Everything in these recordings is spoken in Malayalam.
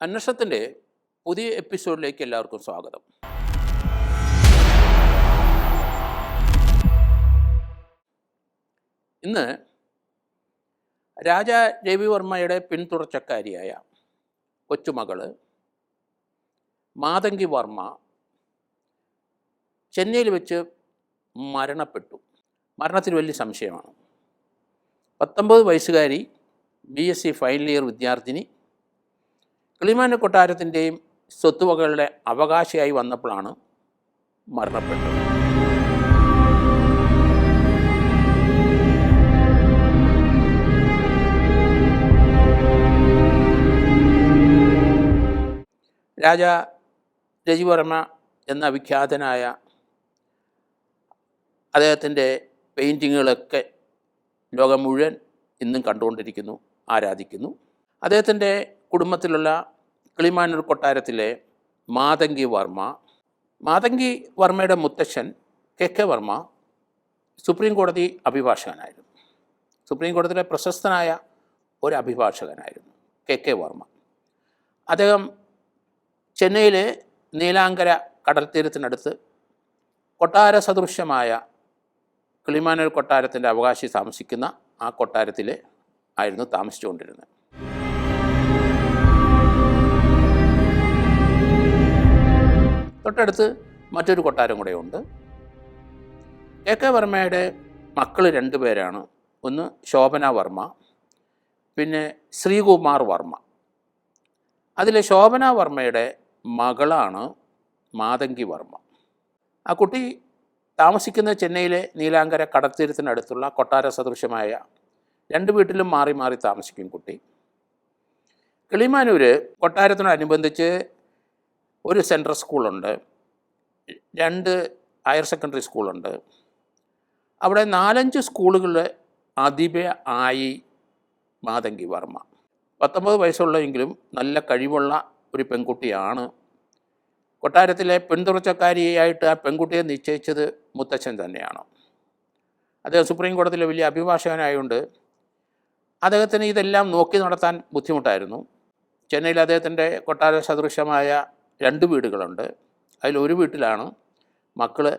അന്വേഷണത്തിന്റെ പുതിയ എപ്പിസോഡിലേക്ക് എല്ലാവർക്കും സ്വാഗതം. ഇന്ന് രാജ രവിവർമ്മയുടെ പിന്തുടർച്ചക്കാരിയായ കൊച്ചുമകൾ മാതങ്കി വർമ്മ ചെന്നൈയിൽ വെച്ച് മരണപ്പെട്ടു. മരണത്തിന് വലിയ സംശയമാണ്. പത്തൊമ്പത് വയസ്സുകാരി B S C final year വിദ്യാർത്ഥിനി കിളിമാന കൊട്ടാരത്തിന്റെയും സ്വത്തുവകകളുടെ അവകാശിയായി വന്നപ്പോഴാണ് മരണപ്പെട്ടത്. രാജ രജിവർമ്മ എന്ന വിഖ്യാതനായ അദ്ദേഹത്തിന്റെ പെയിന്റിങ്ങുകളൊക്കെ ലോകം മുഴുവൻ ഇന്നും കണ്ടുകൊണ്ടിരിക്കുന്നു ആരാധിക്കുന്നു. അദ്ദേഹത്തിന്റെ കുടുംബത്തിലുള്ള കിളിമാനൂർ കൊട്ടാരത്തിലെ മാതങ്കി വർമ്മ മാതങ്കി വർമ്മയുടെ മുത്തശ്ശൻ കെ കെ വർമ്മ സുപ്രീം കോടതി അഭിഭാഷകനായിരുന്നു. സുപ്രീം കോടതിയിലെ പ്രശസ്തനായ ഒരു അഭിഭാഷകനായിരുന്നു കെ കെ വർമ്മ. അദ്ദേഹം ചെന്നൈയിലെ നീലാങ്കര കടൽത്തീരത്തിനടുത്ത് കൊട്ടാര സദൃശ്യമായ കിളിമാനൂർ കൊട്ടാരത്തിന്റെ അവകാശി താമസിക്കുന്ന ആ കൊട്ടാരത്തിൽ ആയിരുന്നു താമസിച്ചുകൊണ്ടിരുന്നത്. തൊട്ടടുത്ത് മറ്റൊരു കൊട്ടാരം കൂടെ ഉണ്ട്. കെ കെ വർമ്മയുടെ മക്കൾ രണ്ടുപേരാണ് ഒന്ന് ശോഭന വർമ്മ പിന്നെ ശ്രീകുമാർ വർമ്മ. അതിലെ ശോഭന വർമ്മയുടെ മകളാണ് മാതങ്കി വർമ്മ. ആ കുട്ടി താമസിക്കുന്ന ചെന്നൈയിലെ നീലാങ്കര കടത്തീരത്തിനടുത്തുള്ള കൊട്ടാര സദൃശമായ രണ്ട് വീട്ടിലും മാറി മാറി താമസിക്കും കുട്ടി. കിളിമാനൂർ കൊട്ടാരത്തിനോടനുബന്ധിച്ച് ഒരു സെൻട്രൽ സ്കൂളുണ്ട്. രണ്ട് ഹയർ സെക്കൻഡറി സ്കൂളുണ്ട്. അവിടെ നാലഞ്ച് സ്കൂളുകളിൽ അധിപ ആയി മാതങ്കി വർമ്മ. പത്തൊമ്പത് വയസ്സുള്ളെങ്കിലും നല്ല കഴിവുള്ള ഒരു പെൺകുട്ടിയാണ്. കൊട്ടാരത്തിലെ പിന്തുടർച്ചക്കാരിയായിട്ട് ആ പെൺകുട്ടിയെ നിശ്ചയിച്ചത് മുത്തച്ഛൻ തന്നെയാണ്. അദ്ദേഹം സുപ്രീം കോടതിയിലെ വലിയ അഭിഭാഷകനായതുകൊണ്ട് അദ്ദേഹത്തിന് ഇതെല്ലാം നോക്കി നടത്താൻ ബുദ്ധിമുട്ടായിരുന്നു. ചെന്നൈയിൽ അദ്ദേഹത്തിന്റെ കൊട്ടാര സദൃശമായ രണ്ട് വീടുകളുണ്ട്. അതിലൊരു വീട്ടിലാണ് മക്കൾ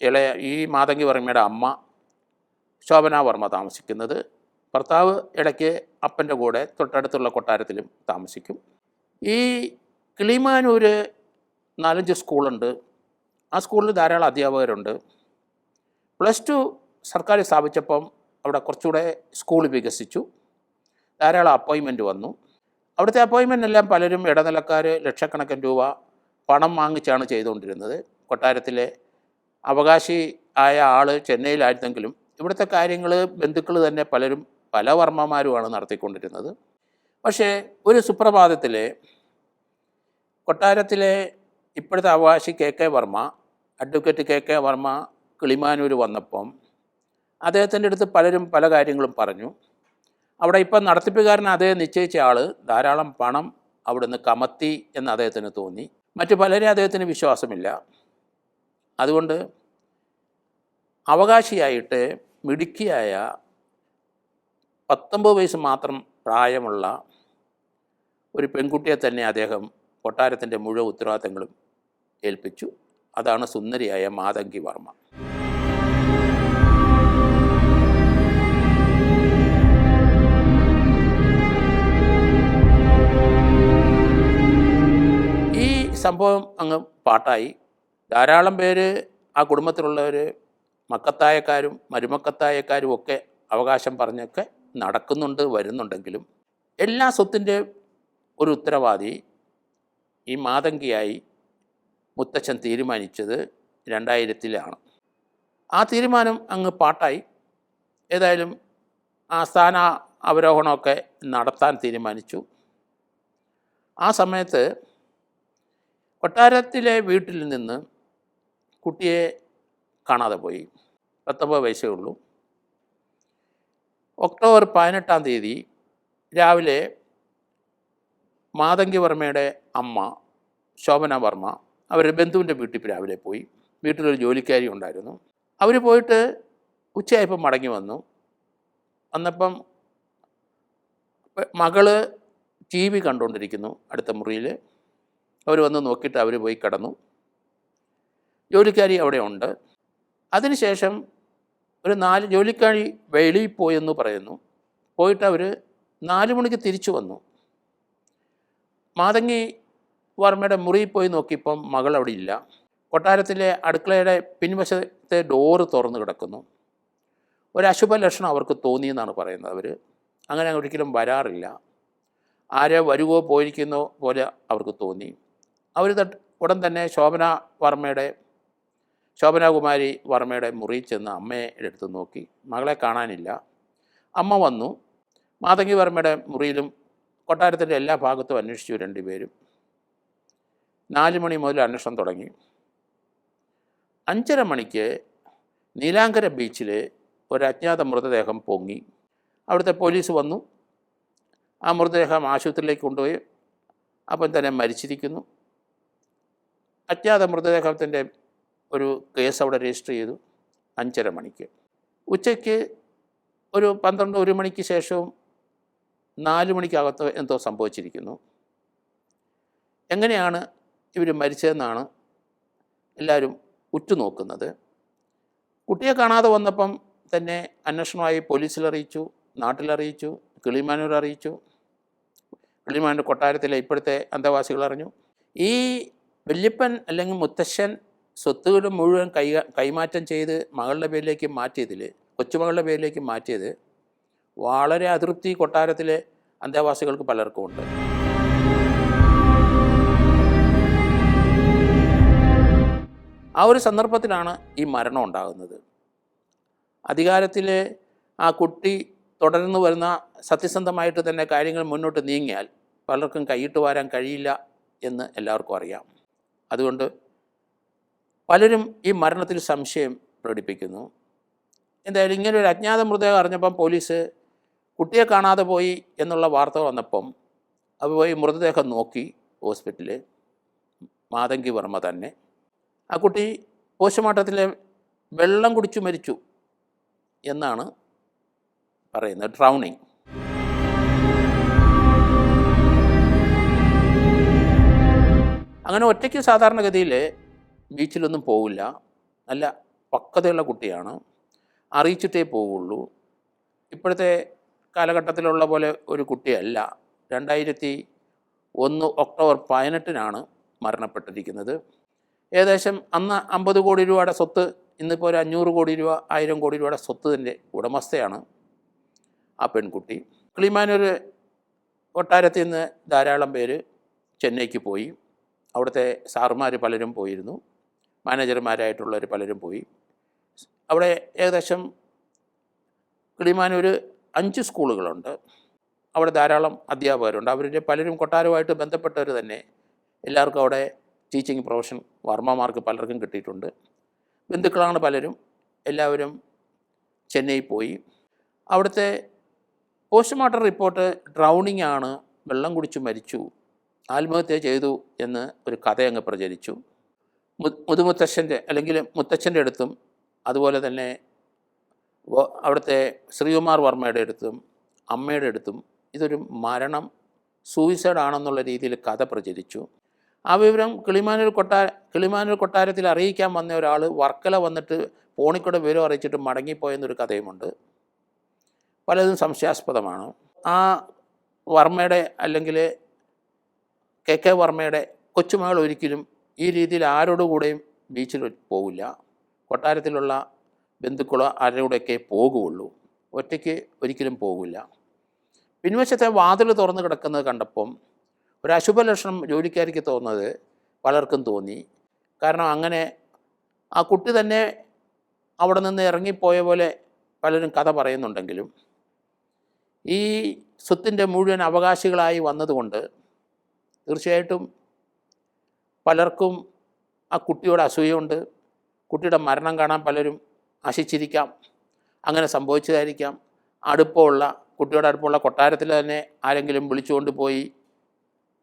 ഇളയ ഈ മാതങ്കി വർമ്മയുടെ അമ്മ ശോഭന വർമ്മ താമസിക്കുന്നത്. ഭർത്താവ് ഇടയ്ക്ക് അപ്പന്റെ കൂടെ തൊട്ടടുത്തുള്ള കൊട്ടാരത്തിലും താമസിക്കും. ഈ കിളിമാനൂർ നാലഞ്ച് സ്കൂളുണ്ട്. ആ സ്കൂളിൽ ധാരാളം അധ്യാപകരുണ്ട്. പ്ലസ് ടു സർക്കാർ സ്ഥാപിച്ചപ്പം അവിടെ കുറച്ചുകൂടെ സ്കൂൾ വികസിച്ചു. ധാരാളം അപ്പോയിൻമെന്റ് വന്നു. അവിടുത്തെ അപ്പോയിൻമെന്റ് എല്ലാം പലരും ഇടനിലക്കാർ ലക്ഷക്കണക്കിന് രൂപ പണം വാങ്ങിച്ചാണ് ചെയ്തുകൊണ്ടിരുന്നത്. കൊട്ടാരത്തിലെ അവകാശി ആയ ആൾ ചെന്നൈയിലായിരുന്നെങ്കിലും ഇവിടുത്തെ കാര്യങ്ങൾ ബന്ധുക്കൾ തന്നെ പലരും പല വർമ്മമാരുമാണ് നടത്തിക്കൊണ്ടിരുന്നത്. പക്ഷേ ഒരു സുപ്രഭാതത്തിൽ കൊട്ടാരത്തിലെ ഇപ്പോഴത്തെ അവകാശി K K Varma advocate K K Varma Kilimanoor വന്നപ്പം അദ്ദേഹത്തിന്റെ അടുത്ത് പലരും പല കാര്യങ്ങളും പറഞ്ഞു. അവിടെ ഇപ്പം നടത്തിപ്പുകാരൻ അദ്ദേഹം നിശ്ചയിച്ച ആൾ ധാരാളം പണം അവിടുന്ന് കമത്തി എന്ന് അദ്ദേഹത്തിന് തോന്നി. മറ്റു പലരെ അദ്ദേഹത്തിന് വിശ്വാസമില്ല. അതുകൊണ്ട് അവകാശിയായിട്ട് മിടുക്കിയായ പത്തൊമ്പത് വയസ്സ് മാത്രം പ്രായമുള്ള ഒരു പെൺകുട്ടിയെ തന്നെ അദ്ദേഹം കൊട്ടാരത്തിന്റെ മുഴുവൻ ഉത്തരവാദിത്തങ്ങളും ഏൽപ്പിച്ചു. അതാണ് സുന്ദരിയായ മാതങ്കി വർമ്മ. സംഭവം അങ്ങ് പാട്ടായി. ധാരാളം പേര് ആ കുടുംബത്തിലുള്ളവർ മക്കത്തായക്കാരും മരുമക്കത്തായക്കാരും ഒക്കെ അവകാശം പറഞ്ഞൊക്കെ നടക്കുന്നുണ്ട് വരുന്നുണ്ടെങ്കിലും എല്ലാ സ്വത്തിന്റെ ഒരു ഉത്തരവാദി ഈ മാതങ്കിയായി മുത്തച്ഛൻ തീരുമാനിച്ചത് രണ്ടായിരത്തിലാണ്. ആ തീരുമാനം അങ്ങ് പാട്ടായി. ഏതായാലും ആ സ്ഥാന അവരോഹണമൊക്കെ നടത്താൻ തീരുമാനിച്ചു. ആ സമയത്ത് കൊട്ടാരത്തിലെ വീട്ടിൽ നിന്ന് കുട്ടിയെ കാണാതെ പോയി. പത്തൊമ്പത് വയസ്സേ ഉള്ളൂ. ഒക്ടോബർ പതിനെട്ടാം തീയതി രാവിലെ മാതങ്കി വർമ്മയുടെ അമ്മ ശോഭന വർമ്മ അവരുടെ ബന്ധുവിന്റെ വീട്ടിൽ രാവിലെ പോയി. വീട്ടിലൊരു ജോലിക്കാരി ഉണ്ടായിരുന്നു. അവർ പോയിട്ട് ഉച്ചയായപ്പം മടങ്ങി വന്നു. വന്നപ്പം മകൾ ടി വി കണ്ടുകൊണ്ടിരിക്കുന്നു അടുത്ത മുറിയിൽ അവർ വന്ന് നോക്കിയിട്ട് അവർ പോയി കിടന്നു. ജോലിക്കാരി അവിടെ ഉണ്ട്. അതിനുശേഷം ഒരു നാല് ജോലിക്കാരി വെളിയിൽ പോയെന്ന് പറയുന്നു. പോയിട്ട് അവർ നാല് മണിക്ക് തിരിച്ചു വന്നു. മാതങ്ങി വർമ്മയുടെ മുറിയിൽ പോയി നോക്കിയപ്പം മകൾ അവിടെ ഇല്ല. കൊട്ടാരത്തിലെ അടുക്കളയുടെ പിൻവശത്തെ ഡോറ് തുറന്നു കിടക്കുന്നു. ഒരു അശുഭ ലക്ഷണം അവർക്ക് തോന്നിയെന്നാണ് പറയുന്നത് അവർ അങ്ങനെ ഒരിക്കലും വരാറില്ല. ആരെ വരുവോ പോയിരിക്കുന്നോ പോലെ അവർക്ക് തോന്നി. അവർ ഉടൻ തന്നെ ശോഭന വർമ്മയുടെ ശോഭനാകുമാരി വർമ്മയുടെ മുറി ചെന്ന് അമ്മയുടെ അടുത്ത് നോക്കി. മകളെ കാണാനില്ല. അമ്മ വന്നു. മാതങ്കി വർമ്മയുടെ മുറിയിലും കൊട്ടാരത്തിന്റെ എല്ലാ ഭാഗത്തും അന്വേഷിച്ചു രണ്ടുപേരും. നാല് മണി മുതൽ അന്വേഷണം തുടങ്ങി. അഞ്ചര മണിക്ക് നീലാങ്കര ബീച്ചിൽ ഒരു അജ്ഞാത മൃതദേഹം പൊങ്ങി. അവിടുത്തെ പോലീസ് വന്നു. ആ മൃതദേഹം ആശുപത്രിയിലേക്ക് കൊണ്ടുപോയി. അപ്പം തന്നെ മരിച്ചിരിക്കുന്നു. അജ്ഞാത മൃതദേഹത്തിന്റെ ഒരു കേസ് അവിടെ രജിസ്റ്റർ ചെയ്തു അഞ്ചര മണിക്ക്. ഉച്ചയ്ക്ക് ഒരു പന്ത്രണ്ട് ഒരു മണിക്ക് ശേഷവും നാല് മണിക്കകത്ത് എന്തോ സംഭവിച്ചിരിക്കുന്നു. എങ്ങനെയാണ് ഇവർ മരിച്ചതെന്നാണ് എല്ലാവരും ഉറ്റുനോക്കുന്നത്. കുട്ടിയെ കാണാതെ വന്നപ്പം തന്നെ അന്വേഷണമായി പോലീസിൽ അറിയിച്ചു നാട്ടിലറിയിച്ചു കിളിമാനൂർ അറിയിച്ചു. കിളിമാനൂർ കൊട്ടാരത്തിലെ ഇപ്പോഴത്തെ അന്തേവാസികൾ അറിഞ്ഞു. ഈ വല്യപ്പൻ അല്ലെങ്കിൽ മുത്തശ്ശൻ സ്വത്തുകൾ മുഴുവൻ കൈ കൈമാറ്റം ചെയ്ത് മകളുടെ പേരിലേക്ക് മാറ്റിയതിൽ കൊച്ചുമകളുടെ പേരിലേക്ക് മാറ്റിയത് വളരെ അതൃപ്തി കൊട്ടാരത്തിലെ അന്തേവാസികൾക്ക് പലർക്കും ഉണ്ട്. ആ ഒരു സന്ദർഭത്തിലാണ് ഈ മരണം ഉണ്ടാകുന്നത്. അധികാരത്തിൽ ആ കുട്ടി തുടർന്ന് വരുന്ന സത്യസന്ധമായിട്ട് തന്നെ കാര്യങ്ങൾ മുന്നോട്ട് നീങ്ങിയാൽ പലർക്കും കൈയിട്ട് വരാൻ കഴിയില്ല എന്ന് എല്ലാവർക്കും അറിയാം. അതുകൊണ്ട് പലരും ഈ മരണത്തിൽ സംശയം പ്രകടിപ്പിക്കുന്നു. എന്തായാലും ഇങ്ങനെ ഒരു അജ്ഞാത മൃതദേഹം അറിഞ്ഞപ്പം പോലീസ് കുട്ടിയെ കാണാതെ പോയി എന്നുള്ള വാർത്ത വന്നപ്പം അത് പോയി മൃതദേഹം നോക്കി ഹോസ്പിറ്റലിൽ മാതങ്കി വർമ്മ തന്നെ. ആ കുട്ടി പോസ്റ്റ്മോർട്ടത്തിലെ വെള്ളം കുടിച്ചു മരിച്ചു എന്നാണ് പറയുന്നത്. ഡ്രൗണിങ്. അങ്ങനെ ഒറ്റയ്ക്ക് സാധാരണഗതിയിൽ ബീച്ചിലൊന്നും പോവില്ല. നല്ല പക്വതയുള്ള കുട്ടിയാണ്. അറിയിച്ചിട്ടേ പോവുള്ളൂ. ഇപ്പോഴത്തെ കാലഘട്ടത്തിലുള്ള പോലെ ഒരു കുട്ടിയല്ല. രണ്ടായിരത്തി ഒന്ന് ഒക്ടോബർ പതിനെട്ടിനാണ് മരണപ്പെട്ടിരിക്കുന്നത്. ഏകദേശം അന്ന് അമ്പത് കോടി രൂപയുടെ സ്വത്ത് ഇന്നിപ്പോൾ ഒരു അഞ്ഞൂറ് കോടി രൂപ ആയിരം കോടി രൂപയുടെ സ്വത്തിന്റെ ഉടമസ്ഥയാണ് ആ പെൺകുട്ടി. കിളിമാനൂർ കൊട്ടാരത്തിൽ നിന്ന് ധാരാളം പേര് ചെന്നൈക്ക് പോയി. അവിടുത്തെ സാറുമാർ പലരും പോയിരുന്നു. മാനേജർമാരായിട്ടുള്ളവർ പലരും പോയി. അവിടെ ഏകദേശം കിളിമാനൂർ അഞ്ച് സ്കൂളുകളുണ്ട്. അവിടെ ധാരാളം അധ്യാപകരുണ്ട്. അവരുടെ പലരും കൊട്ടാരവുമായിട്ട് ബന്ധപ്പെട്ടവർ തന്നെ എല്ലാവർക്കും അവിടെ ടീച്ചിങ് പ്രൊഫഷൻ വർമ്മമാർക്ക് പലർക്കും കിട്ടിയിട്ടുണ്ട്. ബന്ധുക്കളാണ് പലരും. എല്ലാവരും ചെന്നൈ പോയി. അവിടുത്തെ പോസ്റ്റ്മോർട്ടം റിപ്പോർട്ട് ഡ്രൗണിംഗ് ആണ് വെള്ളം കുടിച്ച് മരിച്ചു. ആത്മഹത്യ ചെയ്തു എന്ന് ഒരു കഥ അങ്ങ് പ്രചരിച്ചു. മു- മുതുമുത്തശ്ശന്റെ അല്ലെങ്കിൽ മുത്തച്ഛന്റെ അടുത്തും അതുപോലെ തന്നെ അവിടുത്തെ ശ്രീകുമാർ വർമ്മയുടെ അടുത്തും അമ്മയുടെ അടുത്തും ഇതൊരു മരണം സൂയിസൈഡ് ആണെന്നുള്ള രീതിയിൽ കഥ പ്രചരിച്ചു. ആ വിവരം കിളിമാനൂർ കൊട്ടാര കിളിമാനൂർ കൊട്ടാരത്തിൽ അറിയിക്കാൻ വന്ന ഒരാൾ വർക്കല വന്നിട്ട് പോണിക്കൂടെ വിവരം അറിയിച്ചിട്ട് മടങ്ങിപ്പോയെന്നൊരു കഥയുമുണ്ട്. പലതും സംശയാസ്പദമാണ്. ആ വർമ്മയുടെ അല്ലെങ്കിൽ കെ കെ വർമ്മയുടെ കൊച്ചുമകൾ ഒരിക്കലും ഈ രീതിയിൽ ആരോടുകൂടെയും ബീച്ചിൽ പോവില്ല. കൊട്ടാരത്തിലുള്ള ബന്ധുക്കളോ ആരോടെയൊക്കെ പോകുള്ളൂ ഒറ്റയ്ക്ക് ഒരിക്കലും പോകില്ല പിൻവശത്തെ വാതിൽ തുറന്ന് കിടക്കുന്നത് കണ്ടപ്പം ഒരു അശുഭ ലക്ഷണം ജോലിക്കാരിക്ക് തോന്നുന്നത് പലർക്കും തോന്നി. കാരണം അങ്ങനെ ആ കുട്ടി തന്നെ അവിടെ നിന്ന് ഇറങ്ങിപ്പോയ പോലെ പലരും കഥ പറയുന്നുണ്ടെങ്കിലും ഈ സ്വത്തിന്റെ മുഴുവൻ അവകാശികളായി വന്നതുകൊണ്ട് തീർച്ചയായിട്ടും പലർക്കും ആ കുട്ടിയോട് അസൂയുണ്ട്. കുട്ടിയുടെ മരണം കാണാൻ പലരും ആശിച്ചിരിക്കാം. അങ്ങനെ സംഭവിച്ചതായിരിക്കാം. അടുപ്പമുള്ള കുട്ടിയുടെ അടുപ്പമുള്ള കൊട്ടാരത്തിൽ തന്നെ ആരെങ്കിലും വിളിച്ചുകൊണ്ട് പോയി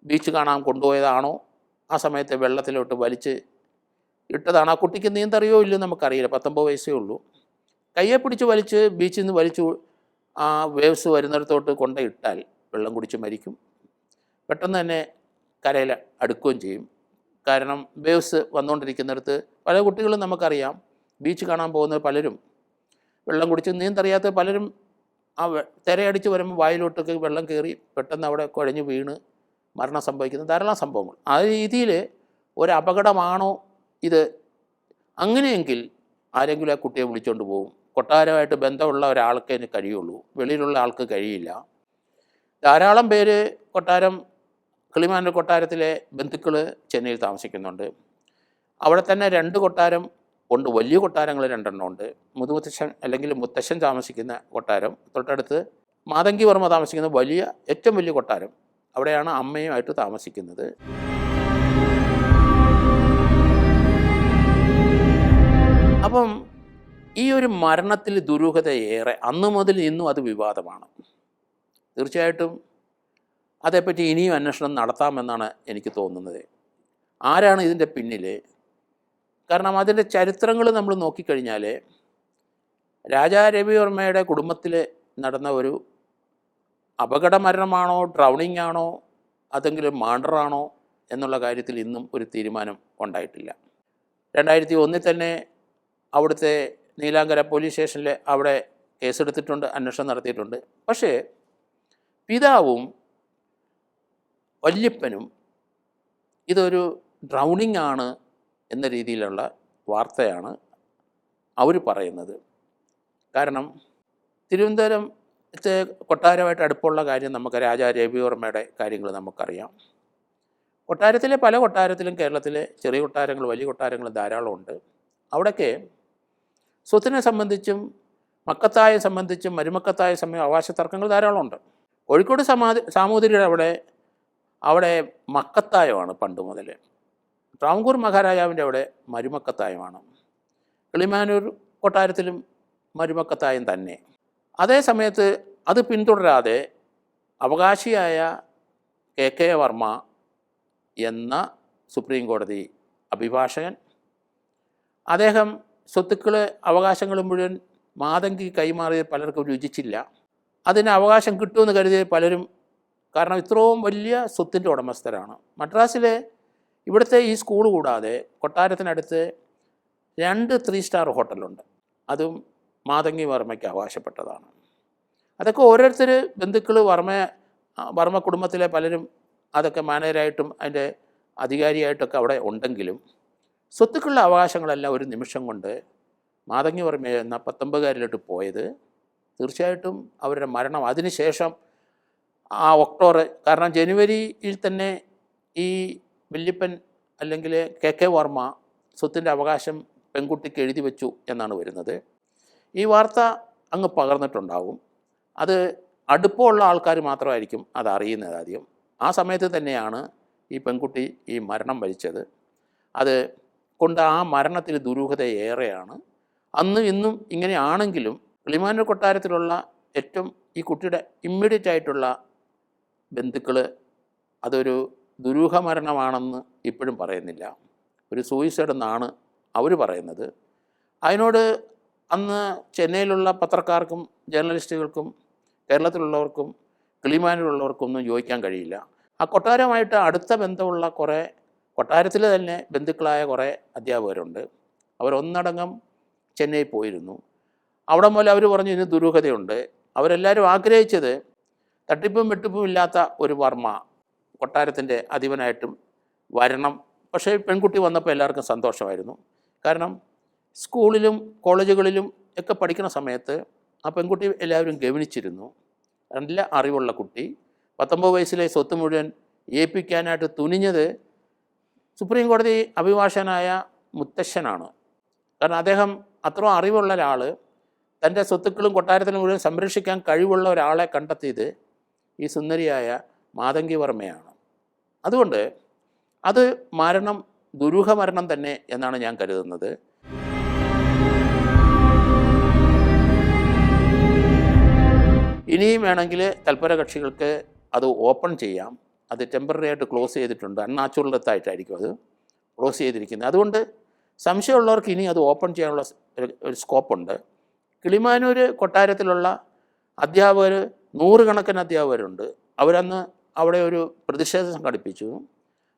ബീച്ച് കാണാൻ കൊണ്ടുപോയതാണോ? ആ സമയത്ത് വെള്ളത്തിലോട്ട് വലിച്ച് ഇട്ടതാണ്. ആ കുട്ടിക്ക് നീന്തറിയോ ഇല്ലയോ നമുക്കറിയില്ല. പത്തൊമ്പത് വയസ്സേ ഉള്ളൂ. കയ്യെ പിടിച്ച് വലിച്ച് ബീച്ചിൽ നിന്ന് വലിച്ചു ആ വേവ്സ് വരുന്നിടത്തോട്ട് കൊണ്ടിട്ടാൽ വെള്ളം കുടിച്ച് മരിക്കും. പെട്ടെന്ന് തന്നെ കരയിൽ അടുക്കുകയും ചെയ്യും. കാരണം വേവ്സ് വന്നുകൊണ്ടിരിക്കുന്നിടത്ത് പല കുട്ടികളും നമുക്കറിയാം. ബീച്ച് കാണാൻ പോകുന്ന പലരും വെള്ളം കുടിച്ച് നീന്തറിയാത്ത പലരും ആ തിരയടിച്ച് വരുമ്പോൾ വായിലോട്ടൊക്കെ വെള്ളം കയറി പെട്ടെന്ന് അവിടെ കുഴഞ്ഞു വീണ് മരണം സംഭവിക്കുന്ന ധാരാളം സംഭവങ്ങൾ. ആ രീതിയിൽ ഒരു അപകടമാണോ ഇത്? അങ്ങനെയെങ്കിൽ ആരെങ്കിലും ആ കുട്ടിയെ വിളിച്ചുകൊണ്ട് പോകും കൊട്ടാരമായിട്ട് ബന്ധമുള്ള ഒരാൾക്ക് കഴിയുള്ളൂ. വെളിയിലുള്ള ആൾക്ക് കഴിയില്ല. ധാരാളം പേര് കൊട്ടാരം കിളിമാനൂർ കൊട്ടാരത്തിലെ ബന്ധുക്കൾ ചെന്നൈയിൽ താമസിക്കുന്നുണ്ട്. അവിടെ തന്നെ രണ്ട് കൊട്ടാരം ഉണ്ട്. വലിയ കൊട്ടാരങ്ങൾ രണ്ടെണ്ണം ഉണ്ട്. മുതുമുത്തശ്ശൻ അല്ലെങ്കിൽ മുത്തശ്ശൻ താമസിക്കുന്ന കൊട്ടാരം. തൊട്ടടുത്ത് മാതങ്കി വർമ്മ താമസിക്കുന്ന വലിയ ഏറ്റവും വലിയ കൊട്ടാരം. അവിടെയാണ് അമ്മയുമായിട്ട് താമസിക്കുന്നത്. അപ്പം ഈ ഒരു മരണത്തിൽ ദുരൂഹത ഏറെ അന്ന് മുതൽ ഇന്നും അത് വിവാദമാണ്. തീർച്ചയായിട്ടും അതേപ്പറ്റി ഇനിയും അന്വേഷണം നടത്താമെന്നാണ് എനിക്ക് തോന്നുന്നത്. ആരാണ് ഇതിന്റെ പിന്നിൽ കാരണം അതിന്റെ ചരിത്രങ്ങൾ നമ്മൾ നോക്കിക്കഴിഞ്ഞാൽ രാജാ രവിവർമ്മയുടെ കുടുംബത്തിൽ നടന്ന ഒരു അപകട മരണമാണോ ഡ്രൗണിങ് ആണോ അതെങ്കിലും മാണ്ടറാണോ എന്നുള്ള കാര്യത്തിൽ ഇന്നും ഒരു തീരുമാനം ഉണ്ടായിട്ടില്ല. രണ്ടായിരത്തി ഒന്നിൽ തന്നെ അവിടുത്തെ നീലാങ്കര പോലീസ് സ്റ്റേഷനിൽ അവിടെ കേസെടുത്തിട്ടുണ്ട് അന്വേഷണം നടത്തിയിട്ടുണ്ട്. പക്ഷേ പിതാവും വല്യപ്പനും ഇതൊരു ഡ്രൗണിംഗ് ആണ് എന്ന രീതിയിലുള്ള വാർത്തയാണ് അവർ പറയുന്നത്. കാരണം തിരുവനന്തപുരം കൊട്ടാരമായിട്ട് അടുപ്പമുള്ള കാര്യം നമുക്ക് രാജാ രവിവർമ്മയുടെ കാര്യങ്ങൾ നമുക്കറിയാം. കൊട്ടാരത്തിലെ പല കൊട്ടാരത്തിലും കേരളത്തിലെ ചെറിയ കൊട്ടാരങ്ങൾ വലിയ കൊട്ടാരങ്ങൾ ധാരാളമുണ്ട് അവിടെയൊക്കെ സ്വത്തിനെ സംബന്ധിച്ചും മക്കത്തായെ സംബന്ധിച്ചും മരുമക്കത്തായ സംബന്ധിച്ചും അവകാശ തർക്കങ്ങൾ ധാരാളമുണ്ട് കോഴിക്കോട് സമാധി സാമൂതിരിയുടെ അവിടെ അവിടെ മക്കത്തായമാണ് പണ്ട് മുതൽ. ട്രാവൻകൂർ മഹാരാജാവിന്റെ അവിടെ മരുമക്കത്തായമാണ്. കിളിമാനൂർ കൊട്ടാരത്തിലും മരുമക്കത്തായം തന്നെ. അതേ സമയത്ത് അത് പിന്തുടരാതെ അവകാശിയായ കെ. കെ. വർമ്മ എന്ന സുപ്രീം കോടതി അഭിഭാഷകൻ അദ്ദേഹം സ്വത്തുക്കൾ അവകാശങ്ങൾ മുഴുവൻ മാതങ്കി കൈമാറിയത് പലർക്കും രുചിച്ചില്ല. അതിന് അവകാശം കിട്ടുമെന്ന് കരുതിയ പലരും കാരണം ഇത്രയും വലിയ സ്വത്തിന്റെ ഉടമസ്ഥരാണ്. മദ്രാസിലെ ഇവിടുത്തെ ഈ സ്കൂൾ കൂടാതെ കൊട്ടാരത്തിനടുത്ത് രണ്ട് ത്രീ സ്റ്റാർ ഹോട്ടലുണ്ട്. അതും മാതങ്കി വർമ്മയ്ക്ക് അവകാശപ്പെട്ടതാണ്. അതൊക്കെ ഓരോരുത്തർ ബന്ധുക്കൾ വർമ്മ വർമ്മ കുടുംബത്തിലെ പലരും അതൊക്കെ മാനേജരായിട്ടും അതിന്റെ അധികാരിയായിട്ടൊക്കെ അവിടെ ഉണ്ടെങ്കിലും സ്വത്തുക്കളുടെ അവകാശങ്ങളെല്ലാം ഒരു നിമിഷം കൊണ്ട് മാതങ്ങി വർമ്മ എന്ന പത്തൊമ്പതുകാരിലോട്ട് പോയത് തീർച്ചയായിട്ടും അവരുടെ മരണം. അതിനുശേഷം ആ ഒക്ടോബർ കാരണം ജനുവരിയിൽ തന്നെ ഈ വല്യപ്പൻ അല്ലെങ്കിൽ കെ കെ വർമ്മ സ്വത്തിന്റെ അവകാശം പെൺകുട്ടിക്ക് എഴുതി വെച്ചു എന്നാണ് വരുന്നത്. ഈ വാർത്ത അങ്ങ് പകർന്നിട്ടുണ്ടാവും. അത് അടുപ്പമുള്ള ആൾക്കാർ മാത്രമായിരിക്കും അത് അറിയുന്നത് ആദ്യം. ആ സമയത്ത് തന്നെയാണ് ഈ പെൺകുട്ടി ഈ മരണം വരിച്ചത്. അത് കൊണ്ട് ആ മരണത്തിൽ ദുരൂഹത ഏറെയാണ്. അന്നും ഇന്നും ഇങ്ങനെയാണെങ്കിലും കിളിമാനൂർ കൊട്ടാരത്തിലുള്ള ഏറ്റവും ഈ കുട്ടിയുടെ ഇമ്മീഡിയറ്റ് ആയിട്ടുള്ള ബന്ധുക്കൾ അതൊരു ദുരൂഹ മരണമാണെന്ന് ഇപ്പോഴും പറയുന്നില്ല. ഒരു സൂയിസൈഡ് എന്നാണ് അവർ പറയുന്നത്. അതിനോട് അന്ന് ചെന്നൈയിലുള്ള പത്രക്കാർക്കും ജേർണലിസ്റ്റുകൾക്കും കേരളത്തിലുള്ളവർക്കും കിളിമാനിലുള്ളവർക്കും ഒന്നും യോജിക്കാൻ കഴിയില്ല. ആ കൊട്ടാരമായിട്ട് അടുത്ത ബന്ധമുള്ള കുറേ കൊട്ടാരത്തിൽ തന്നെ ബന്ധുക്കളായ കുറേ അധ്യാപകരുണ്ട്. അവരൊന്നടങ്കം ചെന്നൈ പോയിരുന്നു. അവിടെ മുതൽ അവർ പറഞ്ഞു ഇതിന് ദുരൂഹതയുണ്ട്. അവരെല്ലാവരും ആഗ്രഹിച്ചത് തട്ടിപ്പും വെട്ടിപ്പും ഇല്ലാത്ത ഒരു വർമ്മ കൊട്ടാരത്തിന്റെ അധിപനായിട്ടും വരണം. പക്ഷേ പെൺകുട്ടി വന്നപ്പോൾ എല്ലാവർക്കും സന്തോഷമായിരുന്നു. കാരണം സ്കൂളിലും കോളേജുകളിലും ഒക്കെ പഠിക്കുന്ന സമയത്ത് ആ പെൺകുട്ടി എല്ലാവരും ഗവനിച്ചിരുന്നു. നല്ല അറിവുള്ള കുട്ടി. പത്തൊമ്പത് വയസ്സിലെ സ്വത്ത് മുഴുവൻ ഏൽപ്പിക്കാനായിട്ട് തുനിഞ്ഞത് സുപ്രീം കോടതി അഭിഭാഷകനായ മുത്തശ്ശനാണ്. കാരണം അദ്ദേഹം അത്ര അറിവുള്ള ഒരാൾ തന്റെ സ്വത്തുക്കളും കൊട്ടാരത്തിലും മുഴുവൻ സംരക്ഷിക്കാൻ കഴിവുള്ള ഒരാളെ കണ്ടെത്തിയത് ഈ സുന്ദരിയായ മാതങ്കി വർമ്മയാണ് അതുകൊണ്ട് അത് മരണം ദുരൂഹ മരണം തന്നെ എന്നാണ് ഞാൻ കരുതുന്നത്. ഇനിയും വേണമെങ്കിൽ തൽപര കക്ഷികൾക്ക് അത് ഓപ്പൺ ചെയ്യാം. അത് ടെമ്പററി ആയിട്ട് ക്ലോസ് ചെയ്തിട്ടുണ്ട്. അൺനാച്ചുറൽ ഡെത്തായിട്ടായിരിക്കും അത് ക്ലോസ് ചെയ്തിരിക്കുന്നത്. അതുകൊണ്ട് സംശയമുള്ളവർക്ക് ഇനി അത് ഓപ്പൺ ചെയ്യാനുള്ള ഒരു സ്കോപ്പുണ്ട്. കിളിമാനൂർ കൊട്ടാരത്തിലുള്ള അധ്യാപകർ നൂറുകണക്കിന് അധ്യാപകരുണ്ട്. അവരന്ന് അവിടെ ഒരു പ്രതിഷേധം സംഘടിപ്പിച്ചു.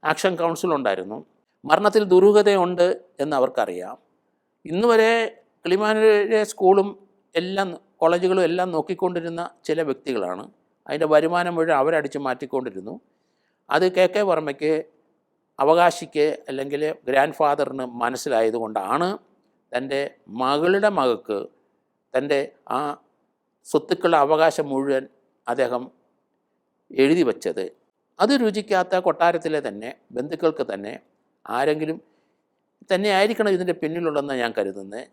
ആക്ഷൻ കൗൺസിൽ ഉണ്ടായിരുന്നു. മരണത്തിൽ ദുരൂഹതയുണ്ട് എന്ന് അവർക്കറിയാം. ഇന്ന് വരെ കിളിമാനൂരിലെ സ്കൂളും എല്ലാം കോളേജുകളും എല്ലാം നോക്കിക്കൊണ്ടിരുന്ന ചില വ്യക്തികളാണ്. അതിന്റെ വരുമാനം മുഴുവൻ അവരടിച്ച് മാറ്റിക്കൊണ്ടിരുന്നു. അത് കെ കെ വർമ്മയ്ക്ക് അവകാശിക്ക് അല്ലെങ്കിൽ ഗ്രാൻഡ് ഫാദറിന് മനസ്സിലായതുകൊണ്ടാണ് തന്റെ മകളുടെ മകൾക്ക് തന്റെ ആ സ്വത്തുക്കളുടെ അവകാശം മുഴുവൻ അദ്ദേഹം എഴുതി വച്ചത്. അത് രുചിക്കാത്ത കൊട്ടാരത്തിലെ തന്നെ ബന്ധുക്കൾക്ക് തന്നെ ആരെങ്കിലും തന്നെ ആയിരിക്കണം ഇതിന്റെ പിന്നിലുള്ളതെന്ന് ഞാൻ കരുതുന്നത്.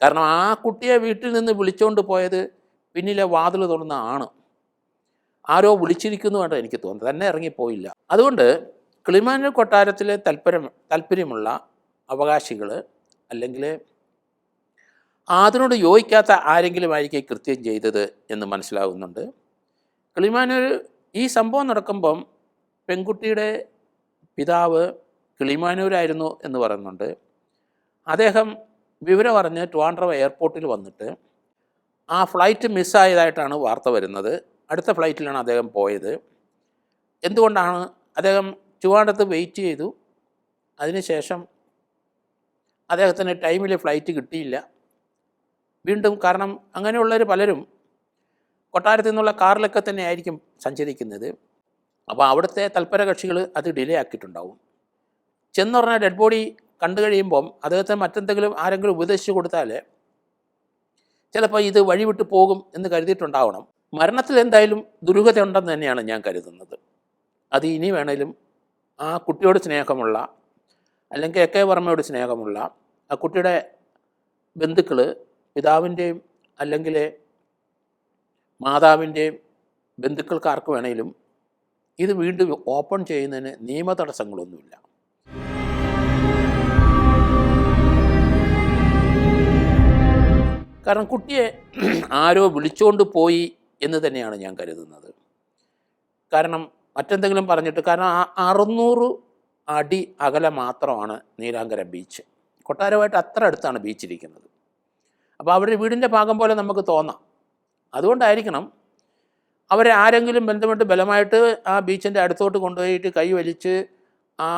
കാരണം ആ കുട്ടിയെ വീട്ടിൽ നിന്ന് വിളിച്ചുകൊണ്ട് പോയത് പിന്നിലെ വാതിൽ തുറന്ന ആണ്. ആരോ വിളിച്ചിരിക്കുന്നു എന്ന് എനിക്ക് തോന്നുന്നത് തന്നെ ഇറങ്ങിപ്പോയില്ല അതുകൊണ്ട് കിളിമാനൂർ കൊട്ടാരത്തിലെ താല്പര്യം താല്പര്യമുള്ള അവകാശികൾ അല്ലെങ്കിൽ അതിനോട് യോജിക്കാത്ത ആരെങ്കിലും ആയിരിക്കും കൃത്യം ചെയ്തത് എന്ന് മനസ്സിലാകുന്നുണ്ട് കിളിമാനൂർ ഈ സംഭവം നടക്കുമ്പം പെൺകുട്ടിയുടെ പിതാവ് കിളിമാനൂരായിരുന്നു എന്ന് പറയുന്നുണ്ട്. അദ്ദേഹം വിവരം അറിഞ്ഞ് ട്രിവാൻഡ്രം എയർപോർട്ടിൽ വന്നിട്ട് ആ ഫ്ലൈറ്റ് മിസ്സായതായിട്ടാണ് വാർത്ത വരുന്നത്. അടുത്ത ഫ്ലൈറ്റിലാണ് അദ്ദേഹം പോയത്. എന്തുകൊണ്ടാണ് അദ്ദേഹം ട്രിവാൻഡ്രത്ത് വെയിറ്റ് ചെയ്തു? അതിനുശേഷം അദ്ദേഹത്തിന് ടൈമിൽ ഫ്ലൈറ്റ് കിട്ടിയില്ല. വീണ്ടും കാരണം അങ്ങനെയുള്ളവർ പലരും കൊട്ടാരത്തിൽ നിന്നുള്ള കാറിലൊക്കെ തന്നെ ആയിരിക്കും സഞ്ചരിക്കുന്നത്. അപ്പോൾ അവിടുത്തെ തൽപര കക്ഷികൾ അത് ഡിലേ ആക്കിയിട്ടുണ്ടാവും. ചെന്ന് പറഞ്ഞാൽ ഡെഡ് ബോഡി കണ്ടു കഴിയുമ്പം അദ്ദേഹത്തെ മറ്റെന്തെങ്കിലും ആരെങ്കിലും ഉപദേശിച്ചു കൊടുത്താൽ ചിലപ്പോൾ ഇത് വഴിവിട്ട് പോകും എന്ന് കരുതിയിട്ടുണ്ടാവണം. മരണത്തിൽ എന്തായാലും ദുരൂഹത ഉണ്ടെന്ന് തന്നെയാണ് ഞാൻ കരുതുന്നത്. അത് ഇനി വേണേലും ആ കുട്ടിയോട് സ്നേഹമുള്ള അല്ലെങ്കിൽ എ കെ വർമ്മയോട് സ്നേഹമുള്ള ആ കുട്ടിയുടെ ബന്ധുക്കൾ പിതാവിന്റെയും അല്ലെങ്കിൽ മാതാവിന്റെയും ബന്ധുക്കൾക്ക് ആർക്ക് വേണേലും ഇത് വീണ്ടും ഓപ്പൺ ചെയ്യുന്നതിന് നിയമ തടസ്സങ്ങളൊന്നുമില്ല. കാരണം കുട്ടിയെ ആരോ വിളിച്ചുകൊണ്ട് പോയി എന്ന് തന്നെയാണ് ഞാൻ കരുതുന്നത്. കാരണം മറ്റെന്തെങ്കിലും പറഞ്ഞിട്ട് കാരണം ആ അറുന്നൂറ് അടി അകലെ മാത്രമാണ് നീലാങ്കര ബീച്ച്. കൊട്ടാരമായിട്ട് അത്ര അടുത്താണ് ബീച്ചിരിക്കുന്നത്. അപ്പോൾ അവരുടെ വീടിന്റെ ഭാഗം പോലെ നമുക്ക് തോന്നാം. അതുകൊണ്ടായിരിക്കണം അവരെ ആരെങ്കിലും ബന്ധപ്പെട്ട് ബലമായിട്ട് ആ ബീച്ചിന്റെ അടുത്തോട്ട് കൊണ്ടുപോയിട്ട് കൈ വലിച്ച് ആ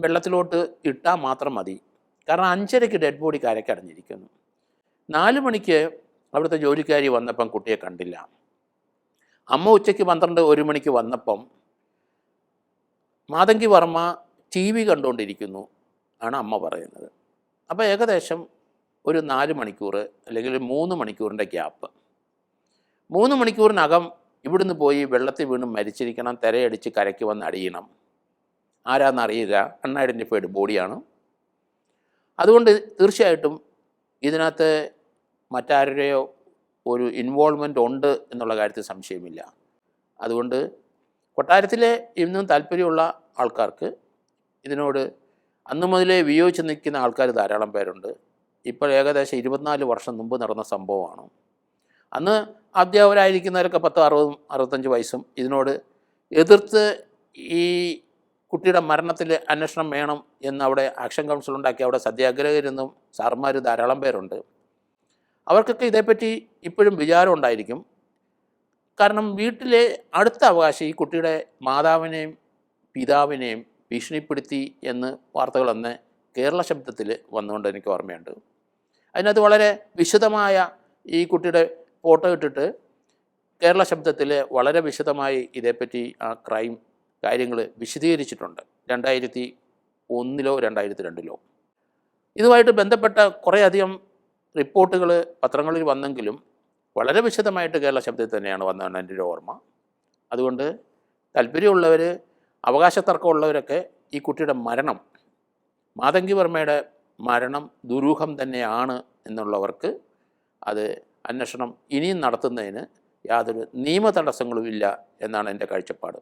വെള്ളത്തിലോട്ട് ഇട്ടാൽ മാത്രം മതി. കാരണം അഞ്ചരയ്ക്ക് ഡെഡ് ബോഡി കരക്കടഞ്ഞിരിക്കുന്നു. നാല് മണിക്ക് അവിടുത്തെ ജോലിക്കാരി വന്നപ്പം കുട്ടിയെ കണ്ടില്ല. അമ്മ ഉച്ചയ്ക്ക് പന്ത്രണ്ട് ഒരു മണിക്ക് വന്നപ്പം മാതങ്കി വർമ്മ ടി വി കണ്ടുകൊണ്ടിരിക്കുന്നു ആണ് അമ്മ പറയുന്നത്. അപ്പോൾ ഏകദേശം ഒരു നാല് മണിക്കൂർ അല്ലെങ്കിൽ ഒരു മൂന്ന് മണിക്കൂറിന്റെ ഗ്യാപ്പ്. മൂന്ന് മണിക്കൂറിനകം ഇവിടുന്ന് പോയി വെള്ളത്തിൽ വീണ് മരിച്ചിരിക്കണം തിരയടിച്ച് കരയ്ക്ക് വന്ന് അടിയണം. ആരാന്നറിയുക അൺഐഡന്റിഫൈഡ് ബോഡിയാണ്. അതുകൊണ്ട് തീർച്ചയായിട്ടും ഇതിനകത്ത് മറ്റാരുടെയോ ഒരു ഇൻവോൾവ്മെന്റ് ഉണ്ട് എന്നുള്ള കാര്യത്തിൽ സംശയമില്ല. അതുകൊണ്ട് കൊട്ടാരത്തിലെ ഇന്നും താല്പര്യമുള്ള ആൾക്കാർക്ക് ഇതിനോട് അന്നു മുതലേ വിയോജിച്ച് നിൽക്കുന്ന ആൾക്കാർ ധാരാളം പേരുണ്ട്. ഇപ്പോൾ ഏകദേശം ഇരുപത്തിനാല് വർഷം മുമ്പ് നടന്ന സംഭവമാണ്. അന്ന് അധ്യാപകരായിരിക്കുന്നവരൊക്കെ പത്ത് അറുപതും അറുപത്തഞ്ച് വയസ്സും ഇതിനോട് എതിർത്ത് ഈ കുട്ടിയുടെ മരണത്തിൽ അന്വേഷണം വേണം എന്ന് അവിടെ ആക്ഷൻ കൗൺസിൽ ഉണ്ടാക്കി. അവിടെ സത്യാഗ്രഹരെന്നും സാർമാർ ധാരാളം പേരുണ്ട്. അവർക്കൊക്കെ ഇതേപ്പറ്റി ഇപ്പോഴും വിചാരം ഉണ്ടായിരിക്കും. കാരണം വീട്ടിലെ അടുത്ത അവകാശി ഈ കുട്ടിയുടെ മാതാവിനെയും പിതാവിനെയും ഭീഷണിപ്പെടുത്തി എന്ന് വാർത്തകൾ അന്ന് കേരള ശബ്ദത്തിൽ വന്നുകൊണ്ട് എനിക്ക് ഓർമ്മയുണ്ട്. അതിനകത്ത് വളരെ വിശദമായ ഈ കുട്ടിയുടെ ഫോട്ടോ ഇട്ടിട്ട് കേരള ശബ്ദത്തിൽ വളരെ വിശദമായി ഇതേപ്പറ്റി ആ ക്രൈം കാര്യങ്ങൾ വിശദീകരിച്ചിട്ടുണ്ട്. രണ്ടായിരത്തി ഒന്നിലോ രണ്ടായിരത്തി രണ്ടിലോ. ഇതുമായിട്ട് ബന്ധപ്പെട്ട കുറേയധികം റിപ്പോർട്ടുകൾ പത്രങ്ങളിൽ വന്നെങ്കിലും വളരെ വിശദമായിട്ട് കേരള ശബ്ദത്തിൽ തന്നെയാണ് വന്നതാണ് എന്റെ ഒരു ഓർമ്മ. അതുകൊണ്ട് താല്പര്യമുള്ളവർ അവകാശ തർക്കമുള്ളവരൊക്കെ ഈ കുട്ടിയുടെ മരണം മാതങ്കി വർമ്മയുടെ മരണം ദുരൂഹം തന്നെയാണ് എന്നുള്ളവർക്ക് അത് അന്വേഷണം ഇനിയും നടത്തുന്നതിന് യാതൊരു നിയമ തടസ്സങ്ങളുമില്ല എന്നാണ് എന്റെ കാഴ്ചപ്പാട്.